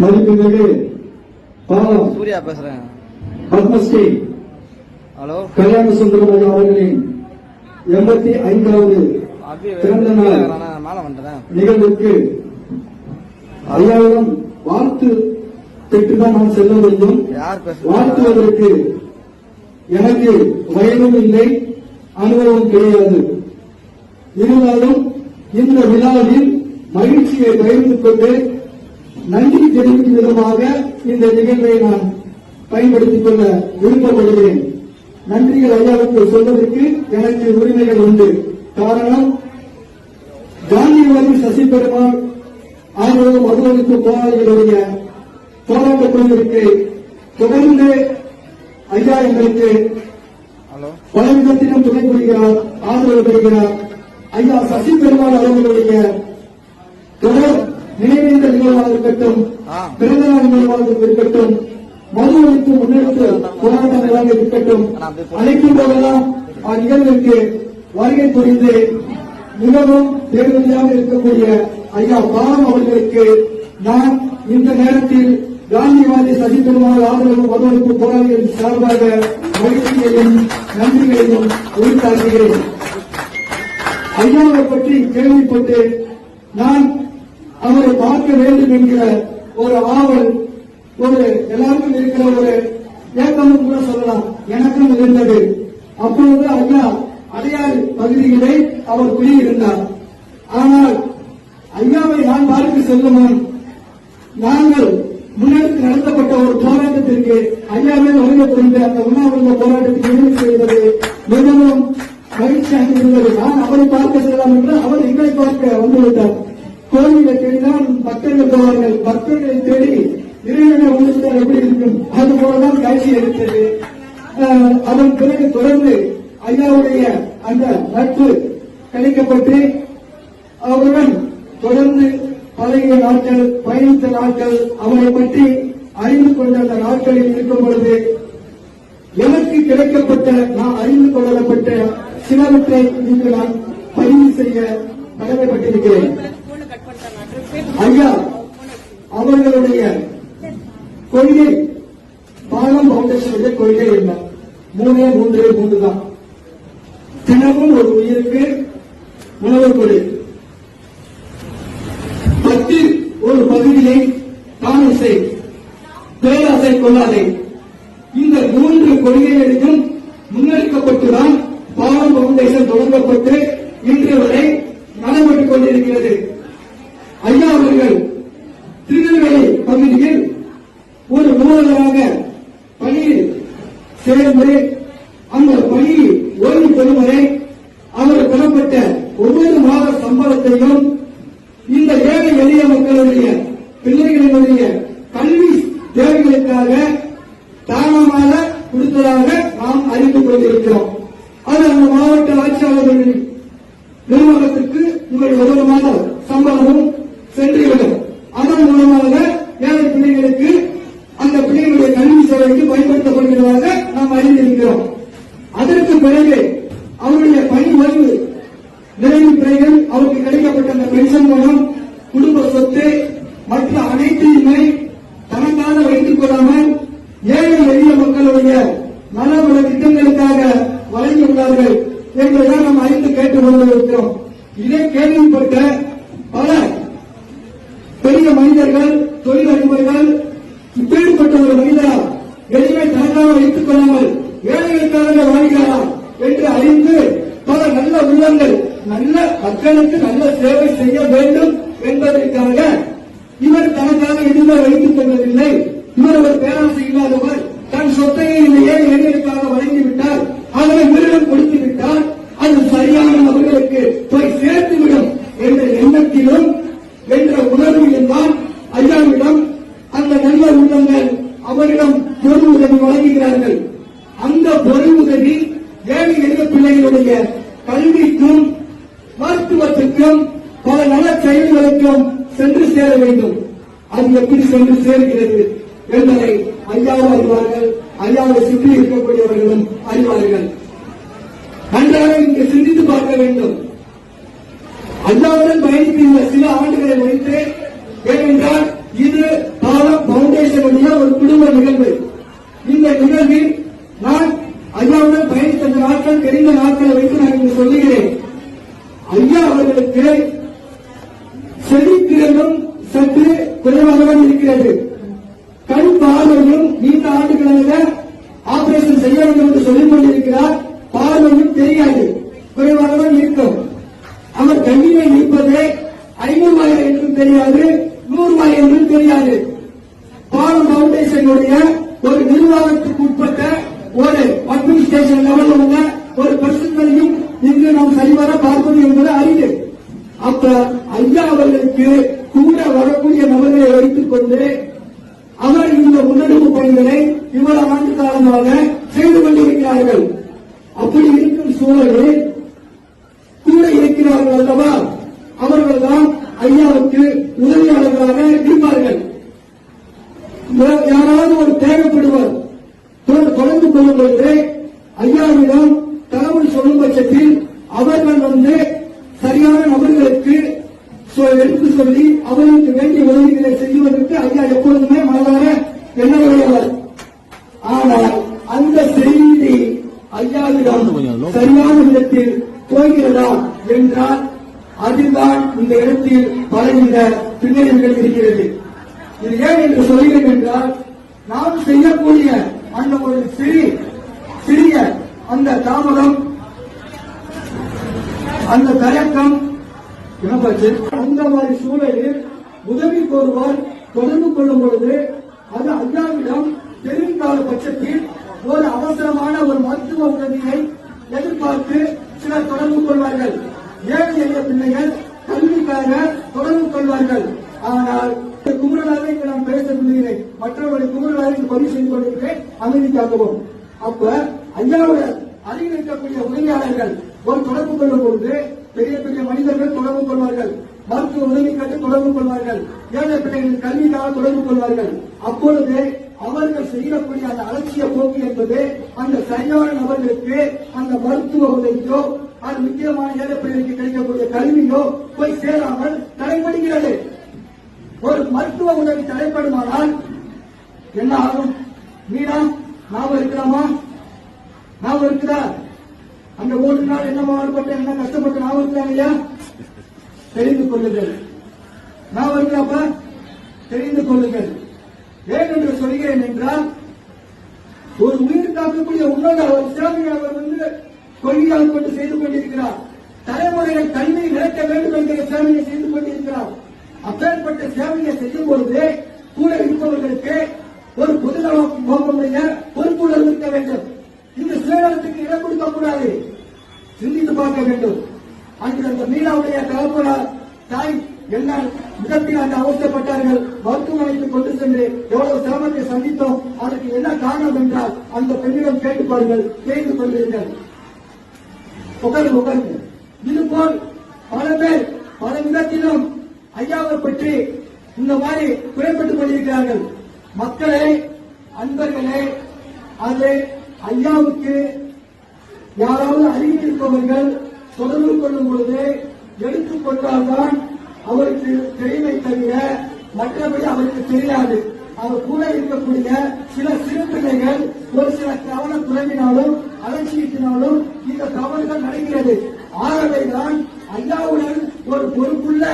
மதிப்புமிகு பாலம் சூர்யா பேசுறேன். பத்மஸ்ரீ. ஹலோ. கல்யாண சுந்தரம் ஐயா அவர்களின் எண்பத்தி ஐந்தாவது பிறந்த நாள். நிகழ்வுக்கு ஐயாயிரம் வாழ்த்து பெற்றுதான் நான் செல்ல வேண்டும். வாழ்த்துவதற்கு எனக்கு வயதும் இல்லை அனுபவம் கிடையாது. இருந்தாலும் இந்த விழாவில் மகிழ்ச்சியை பகிர்ந்து கொண்டு நன்றி தெரிவிக்கும் விதமாக இந்த நிகழ்வை நான் பயன்படுத்திக் கொள்ள விருப்பப்படுகிறேன். நன்றிகள் ஐயாவுக்கு சொல்வதற்கு எனக்கு உரிமைகள் உண்டு. காரணம் காந்தியவாதி சசி பெருமாள் ஆகியோரும் மதுவனுக்கு போராளிகளுடைய போராட்ட குழுவிற்கு தொடர்ந்து ஐயா எங்களுக்கு பல விதத்திலும் துணை புரிகிறார் ஆதரவு தருகிறார் ஐயா சசி பெருமாள் அவர்களுடைய தொடர் நினைவேந்த நிகழ்வாக இருக்கட்டும் ஆ. பிறந்த நாள் நிகழ்வாக இருக்கட்டும் மது ஒழிப்பு முன்னெடுத்து போராட்டங்களாக இருக்கட்டும் அழைக்கும் போதெல்லாம் அந்நிகழ்விற்கு வருகை புரிந்து மிகவும் பேருதலியாக இருக்கக்கூடிய ஐயா பாலம் அவர்களுக்கு நான் இந்த நேரத்தில் காந்திவாதி சசி பெருமாள் ஆதரவு மது ஒழிப்பு போராளிகளின் சார்பாக மகிழ்ச்சியையும் நன்றிகளையும் உரித்தாக்குகிறேன் ஐயாவை பற்றி கேள்விப்பட்டு நான் அவரை பார்க்க வேண்டும் என்கிற ஒரு ஆவல் ஒரு எல்லாருக்கும் இருக்கிற ஒரு ஏக்கமும் கூட சொல்லலாம். எனக்கும் இருந்தது. அப்பொழுது ஐயா அடையாறு பகுதியிலே அவர் குடியிருந்தார். ஆனால் ஐயாவை நான் பார்க்க செல்லும் நாங்கள் முன்னெடுத்து நடத்தப்பட்ட ஒரு போராட்டத்திற்கு ஐயாவே வருகை அந்த உண்ணாவிரத போராட்டத்தை இறுதி செய்வது மிகவும் மகிழ்ச்சியாக இருந்தது. நான் அவரை பார்க்க செல்லலாம் என்று அவர் எங்களை பார்க்க வந்துவிட்டார். கோவிலை தேடிதான் பக்தர்கள் போவார்கள். பக்தர்களை தேடி இறைவனை உள்ளிட்டால் எப்படி இருக்கும்? அது போலதான் காட்சி எடுத்தது. அதன் பிறகு தொடர்ந்து ஐயாவுடைய அந்த நட்பு கிடைக்கப்பட்டு அவருடன் தொடர்ந்து பழகிய நாட்கள் பயணித்த நாட்கள் அவரை பற்றி அறிந்து கொண்ட அந்த நாட்களில் இருக்கும் பொழுது எனக்கு கிடைக்கப்பட்ட நான் அறிந்து கொள்ளப்பட்ட சிலவற்றை இங்கு நான் பதிவு செய்ய கடமைப்பட்டிருக்கிறேன். ஐயா அவர்களுடைய கொள்கை பாலம் பவுண்டேஷனுடைய கொள்கை என்ன? மூணே மூன்றே மூன்று தான் தினமும் ஒரு உயிருக்கு உணவு கொடு. பத்தில் ஒரு பகுதியை தானம் செய். பேராசை கொள்ளாதே. இந்த மூன்று கொள்கைகளுக்கும் முன்னெடுக்கப்பட்டுதான் பாலம் பவுண்டேஷன் தொடங்கப்பட்டு இன்று வரை நடைபெற்றுக் கொண்டிருக்கிறது. ஐயா அவர்கள் திருநெல்வேலி பகுதியில் ஒரு நூலகராக பணியில் சேர்ந்து அந்த பணியில் ஓய்வு பெறும் வரை அவர் பெறப்பட்ட ஒவ்வொரு மாத சம்பளத்தையும் இந்த ஏழை எளிய மக்களுடைய பிள்ளைகளினுடைய கல்வி தேவைகளுக்காக தானமாக கொடுத்ததாக நாம் அறிந்து கொண்டிருக்கிறோம். அது அந்த மாவட்ட ஆட்சியாளர்களின் நிறுவனத்திற்கு உங்களுடைய ஒவ்வொரு மாத சம்பளமும் சென்றுவிடும். அதன் மூலமாக ஏழை பிள்ளைகளுக்கு அந்த பிள்ளைகளுடைய கல்வி சேவைக்கு பயன்படுத்தப்படுகிறதாக நாம் அறிந்திருக்கிறோம். அதற்கு பிறகு அவருடைய பணி ஓய்வு நிறைவு பிறகு அவருக்கு கிடைக்கப்பட்ட அந்த பென்ஷன் மூலம் குடும்ப சொத்து மற்ற அனைத்தையுமே தனக்காக வைத்துக் கொள்ளாமல் ஏழை எளிய மக்களுடைய நலவள திட்டங்களுக்காக வழங்கியுள்ளார்கள் என்பதை நாம் அறிந்து கேட்டுக் கொண்டிருக்கிறோம் இதை கேள்விப்பட்ட பல பெரிய மனிதர்கள் தொழில் அதிபர்கள் இப்பேற்பட்ட ஒரு மனிதரா? எளிமை தனக்காக வைத்துக் கொள்ளாமல் ஏழைகளுக்காக வாழ்கிறாராம் என்று அறிந்து பல நல்ல உள்ளங்கள் நல்ல மக்களுக்கு நல்ல சேவை செய்ய வேண்டும் என்பதற்காக இவர் தனக்காக எதுவுமே வைத்துக் கொள்ளவில்லை இவர் ஒரு பேராசை இல்லாதவர். தன் சொத்தையை இந்த ஏழை எளியர்களுக்காக வழங்கிவிட்டார். அதனை மிருகம் கொடுத்து விட்டால் அது சரியான அவர்களுக்கு போய் சென்று சேர்க்கிறது என்பதை ஐயாவும் அறிவார்கள். ஐயாவை சுற்றி இருக்கக்கூடியவர்களும் அறிவார்கள். நன்றாக இங்கு சிந்தித்து பார்க்க வேண்டும். அல்லாவுடன் பயணித்து இந்த சில ஆண்டுகளை வைத்து ஏனென்றால் இது பாலம் பவுண்டேஷனுடைய ஒரு குடும்ப நிகழ்வு. இந்த நிகழ்வில் நான் ஐயாவுடன் பயணித்த நாட்கள் தெரிந்த நாட்களை வைத்து நான் இங்கு சொல்லுகிறேன். ஐயா அவர்களுக்கு செடிக்கிறதும் சற்று குறைவாகதான் இருக்கிறது. கண் பார்வையும் நீண்ட ஆண்டுகளாக ஆபரேஷன் செய்ய வேண்டும் என்று சொல்லிக் கொண்டிருக்கிறார். பார்வையும் தெரியாது. குறைவாகதான் இருக்கும். அவர் கண்ணீரை நிற்பதே ஐநூறு ரூபாய் என்றும் தெரியாது நூறு ரூபாய் என்றும் தெரியாது. பாலம் பவுண்டேஷனுடைய ஒரு நிர்வாகத்துக்கு உட்பட்ட ஒரு அட்மினிஸ்ட்ரேஷன் லெவலில் உள்ள ஒரு பிரச்சனையும் இன்று நாம் சரிவர பார்ப்பது என்பது அறிவு அப்ப ஐயா அவர்களுக்கு கூட வரக்கூடிய நபர்களை வைத்துக் கொண்டு அவர் இந்த முன்னெடுப்பு பணிகளை இவ்வளவு ஆண்டு செய்து கொண்டிருக்கிறார்கள். அப்படி இருக்கும் சூழலில் கூட இருக்கிறார்கள் அல்லவா? அவர்கள்தான் ஐயாவுக்கு உதவியாளர்களாக இருப்பார்கள். யாராவது ஒரு தேவைப்படுவர். தொடர்ந்து கொள்ளும் பொழுது ஐயாவிடம் தகவல் சொல்லும் பட்சத்தில் அவர்கள் வந்து சரியான நபர்களுக்கு சொ- எடுத்து சொல்லி அவர்களுக்கு வேண்டிய உதவிகளை செய்வதற்கு ஐயா எப்பொழுதுமே மனதார எண்ணமுடையவர் ஆனால் அந்த செய்தி சரியான விதத்தில் போகிறதா என்றால் அதுதான் இந்த இடத்தில் பலவித பின்னணிகள் இருக்கிறது. இது ஏன் என்று சொல்கிறேன் என்றால் நாம் செய்யக்கூடிய அந்த ஒரு சிறி சிறிய அந்த தாமதம் அந்த தயக்கம் அந்த மாதிரி சூழலில் உதவி கோருவார் தொடர்பு கொள்ளும் பொழுது அது ஐயாவிடம் தெரிவிக்காத பட்சத்தில் ஒரு அவசரமான ஒரு மருத்துவ உதவியை எதிர்பார்த்து சிலர் தொடர்பு கொள்வார்கள். ஏழை எளிய பிள்ளைகள் கல்விக்காக தொடர்பு கொள்வார்கள். ஆனால் குமுறலாக இங்கு நான் பேச விரும்புகிறேன் மற்றவர்களை குமுறலாக பதிவு செய்து கொண்டிருக்கிறேன். அமைதிக்காகவும் அப்ப ஐயாவோட அருகில் இருக்கக்கூடிய உதவியாளர்கள் ஒரு தொடர்பு கொள்ளும் பொழுது பெரிய பெரிய மனிதர்கள் தொடர்பு கொள்வார்கள். மருத்துவ உதவி கேட்டு தொடர்பு கொள்வார்கள். ஏழை பிள்ளைகளின் கல்விக்காக தொடர்பு கொள்வார்கள். அப்பொழுது அவர்கள் செய்யக்கூடிய அந்த அலட்சிய போக்கு என்பது அந்த சரியான நபர்களுக்கு அந்த மருத்துவ உதவியோ அது முக்கியமான ஏழை பிள்ளைகளுக்கு கிடைக்கக்கூடிய கல்வியோ போய் சேராமல் தடைபடுகிறது. ஒரு மருத்துவ உதவி தடைப்படுமானால் என்ன ஆகும்? மீனா ஞாபகம் இருக்கிறோமா ஞாபகம் இருக்குதா? அந்த ஒரு நாள் என்ன பாடுபட்ட என்ன கஷ்டப்பட்டு நாம இருக்கிறாங்க இல்லையா தெரிந்து கொள்ளுங்கள். ஞாபகம் இருக்காப்ப தெரிந்து கொள்ளுங்கள். ஏன் என்று சொல்கிறேன் என்றால் ஒரு உயிர் காக்கக்கூடிய உன்னத ஒரு சேவையை அவர் வந்து கொள்கையால் கொண்டு செய்து கொண்டிருக்கிறார். தலைமுறையில கல்வி நிலைக்க வேண்டும் என்கிற சேவையை செய்து கொண்டிருக்கிறார். அப்பேற்பட்ட சேவையை செய்யும் பொழுது கூட இருப்பவர்களுக்கு ஒரு பொதுநல நோக்கமுடைய பொறுப்புடன் இருக்க வேண்டும். இந்த சுயநலத்துக்கு இடம் கொடுக்க கூடாது. சிந்தித்து பார்க்க வேண்டும். அன்று அந்த மீனாவுடைய தகப்பனார் தாய் என்ன விதத்தில் அந்த அவசரப்பட்டார்கள் மருத்துவமனைக்கு கொண்டு சென்று எவ்வளவு சிரமத்தை சந்தித்தோம். அதற்கு என்ன காரணம் என்றால் அந்த பெண்ணிடம் கேட்டு பாருங்கள். கேட்டு கொள்வீர்கள். உட்காருங்க இது போல் பல பேர் பல விதத்திலும் ஐயாவை பற்றி இந்த மாதிரி குறைப்பட்டுக் கொண்டிருக்கிறார்கள். மக்களே அன்பர்களே அது ஐயாவுக்கு யாராவது அருகில் இருப்பவர்கள் தொடர்பு கொள்ளும் பொழுது எடுத்துக்கொண்டால்தான் அவருக்கு தெரிமை தவிர மற்றபடி அவருக்கு தெரியாது. அவர் கூட இருக்கக்கூடிய சில சிறு பிள்ளைகள் ஒரு சில கவன குறைவினாலும் அலட்சியத்தினாலும் இந்த தவறுகள் நடக்கிறது. ஆகவேதான் ஐயாவுடன் ஒரு பொறுப்புள்ள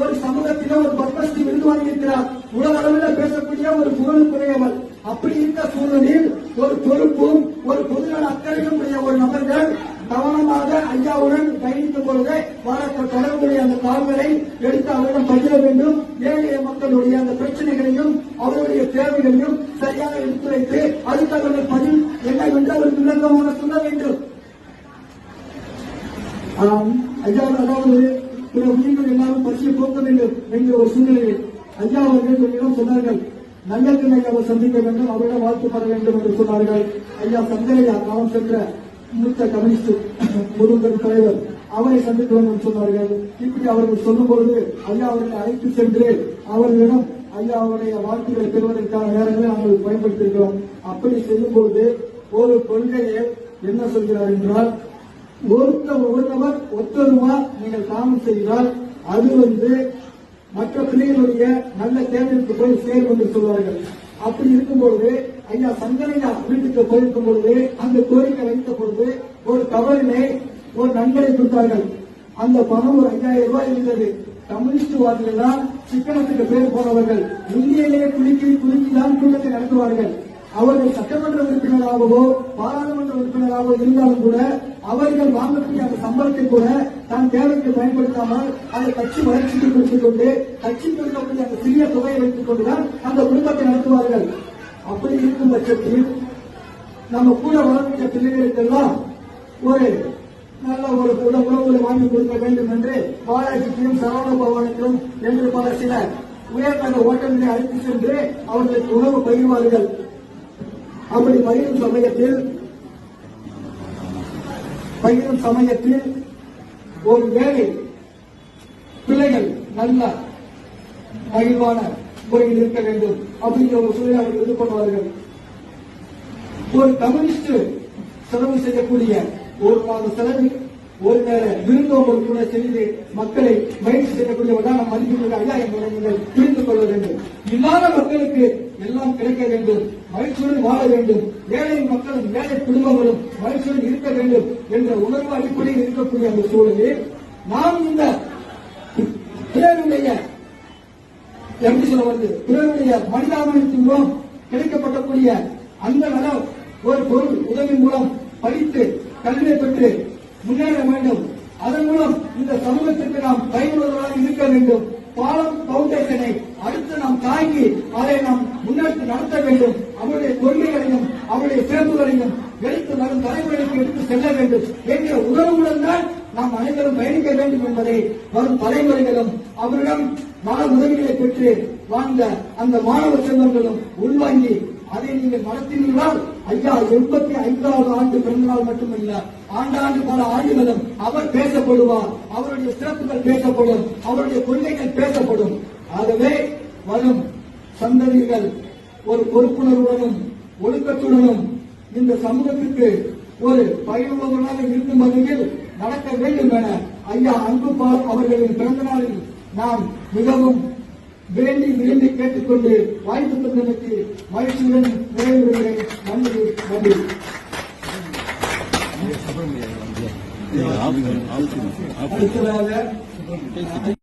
ஒரு சமூகத்தில ஒரு பத்மஸ்ரீ விருது வாங்கியிருக்கிறார் உலக அளவில் பேசக்கூடிய ஒரு புகழுக்குரியவர். அப்படி இருந்த சூழலில் ஒரு பொறுப்பும் ஒரு பொதுநல அக்கறையும் உடைய ஒரு நபர்கள் கவனமாக ஐயாவுடன் பயணிக்கும் பொழுது வழக்க தொடர்புடைய அந்த தாள்களை எடுத்து அவரிடம் பகிர வேண்டும். ஏழைய மக்களுடைய அந்த பிரச்சனைகளையும் அவருடைய தேவைகளையும் சரியாக எடுத்துரைத்து அதுக்கு அவர்கள் பதில் என்ன என்று அவர் விளக்கமாக சொல்ல வேண்டும். ஆம், ஐயா அதாவது பிற உயிர்கள் எல்லாரும் பசியை போக்க வேண்டும் என்கிற ஒரு சூழ்நிலையில் ஐயா அவர்கள் என்னிடம் சொன்னார்கள் நல்லக்கண்ணை அவர் சந்திக்க வேண்டும் அவரிடம் வாழ்த்து பெற வேண்டும் என்று சொன்னார்கள். ஐயா சங்கரையா காலம் சென்ற மூத்த கம்யூனிஸ்ட் முருகன் தலைவர் அவரை சந்திக்க வேண்டும் சொன்னார்கள். இப்படி அவர்கள் சொல்லும் பொழுது ஐயா அவர்களை அழைத்து சென்று அவர்களிடம் ஐயா அவருடைய வாழ்த்துக்களை பெறுவதற்கான நேரங்களை நாங்கள் பயன்படுத்தியிருக்கிறோம் அப்படி செல்லும் பொழுது ஒரு கொள்கையை என்ன சொல்கிறார் என்றால் ஒருத்த ஒருவர் ஒத்த ரூபா நீங்கள் காமம் செய்தால் அது வந்து மற்ற பிள்ளைகளுடைய நல்ல தேவைக்கு போய் சேரும் என்று சொல்வார்கள். அப்படி இருக்கும்பொழுது ஐயா சங்கரையா வீட்டுக்கு போயிருக்கும் பொழுது அந்த கோரிக்கை வைத்த பொழுது ஒரு தவறினை ஒரு நண்பரை கொடுத்தார்கள். அந்த பணம் ஒரு ஐயாயிரம் ரூபாய் இருந்தது. கம்யூனிஸ்ட் வாதிகள் தான் சிக்கனத்துக்கு பேர் போனவர்கள் இந்தியிலேயே குலுக்கி குலுக்கிதான் கூட்டத்தை நடத்துவார்கள். அவர்கள் சட்டமன்ற உறுப்பினராகவோ பாராளுமன்ற உறுப்பினராகவோ இருந்தாலும் கூட அவர்கள் வாங்கக்கூடிய அந்த சம்பளத்தை கூட தன் தேவைக்கு பயன்படுத்தாமல் அந்த கட்சி வளர்ச்சிக்கு கொடுத்துக் கொண்டு கட்சிக்கு இருக்கக்கூடிய அந்த சிறிய தொகையை வைத்துக் கொண்டுதான் அந்த குடும்பத்தை நடத்துவார்கள். அப்படி இருக்கும் பட்சத்தில் நம்ம கூட வளர்க்கிற பிள்ளைகளுக்கெல்லாம் ஒரு நல்ல ஒரு உண உணவுகளை வாங்கி கொடுக்க வேண்டும் என்று பாலாஜிக்கும் சரவண பவனுக்கும் என்று பல சில உயர்தர ஓட்டங்களை அழைத்து சென்று அவர்களுக்கு உணவு பகிர்வார்கள் அப்படி பகிரும் சமயத்தில் பகிரும் சமயத்தில் ஒரு வேலை பிள்ளைகள் நல்ல மகிழ்வான முறையில் இருக்க வேண்டும் அப்படிங்கிற ஒரு சூழலை அவர்கள் இது பண்ணுவார்கள் ஒரு கம்யூனிஸ்ட் செலவு செய்யக்கூடிய ஒரு மாத செலவில் ஒரு நேர விருந்தோம்பல் கூட செய்து மக்களை மகிழ்ச்சி செய்யக்கூடிய நம் மதிப்பிற்கு ஐயா என்பதை நீங்கள் புரிந்து கொள்ள வேண்டும். இல்லாத மக்களுக்கு எல்லாம் கிடைக்க வேண்டும். மகிழ்ச்சியுடன் வாழ வேண்டும். ஏழை மக்களும் ஏழை குடும்பங்களும் மகிழ்ச்சியுடன் இருக்க வேண்டும் என்ற உணர்வு அடிப்படையில் இருக்கக்கூடிய அந்த சூழலில் நாம் இந்த பிறருடைய எப்படி சொல்ல வருது? பிறருடைய மனிதாபிமானத்தின் மூலம் கிடைக்கப்படக்கூடிய அந்த நலம் ஒரு பொருள் உதவி மூலம் படித்து கல்வியை பெற்று முன்னேற வேண்டும். அதன் மூலம் இந்த சமூகத்திற்கு நாம் பயனுள்ளதாக இருக்க வேண்டும். பாலம் பவுண்டேஷனை அடுத்து நாம் தாங்கி அதை நாம் முன்னெடுத்து நடத்த வேண்டும். அவருடைய கொள்கைகளையும் அவருடைய சிறப்புகளையும் எடுத்து வரும் தலைமுறைக்கு எடுத்து செல்ல வேண்டும் என்ற உணர்வுடன் தான் நாம் அனைவரும் பயணிக்க வேண்டும் என்பதை வரும் தலைமுறைகளும் அவரிடம் மன உதவிகளை பெற்று வாழ்ந்த அந்த மாணவ செல்வங்களும் உள்வாங்கி அதை நீங்கள் நடத்தினீர்களால் ஐயா எண்பத்தி ஐந்தாவது ஆண்டு பிறந்தநாள் மட்டுமல்ல ஆண்டாண்டு பல ஆண்டுகளும் அவர் பேசப்படுவார் அவருடைய சிறப்புகள் பேசப்படும் அவருடைய கொள்கைகள் பேசப்படும். ஆகவே வரும் சந்ததிகள் ஒரு பொறுப்புணர்வுடனும் ஒழுக்கத்துடனும் இந்த சமூகத்திற்கு ஒரு பயனுள்ளவர்களாக இருக்கும் வகையில் நடக்க வேண்டும் என ஐயா அன்புபால் அவர்களின் பிறந்த நாளில் நாம் மிகவும் வேண்டி விரும்பி கேட்டுக்கொண்டு வாய்ப்பு தந்தமைக்கு மகிழ்ச்சியுடன் நிறைவுறுகிறேன் நன்றி நன்றி. அடுத்ததாக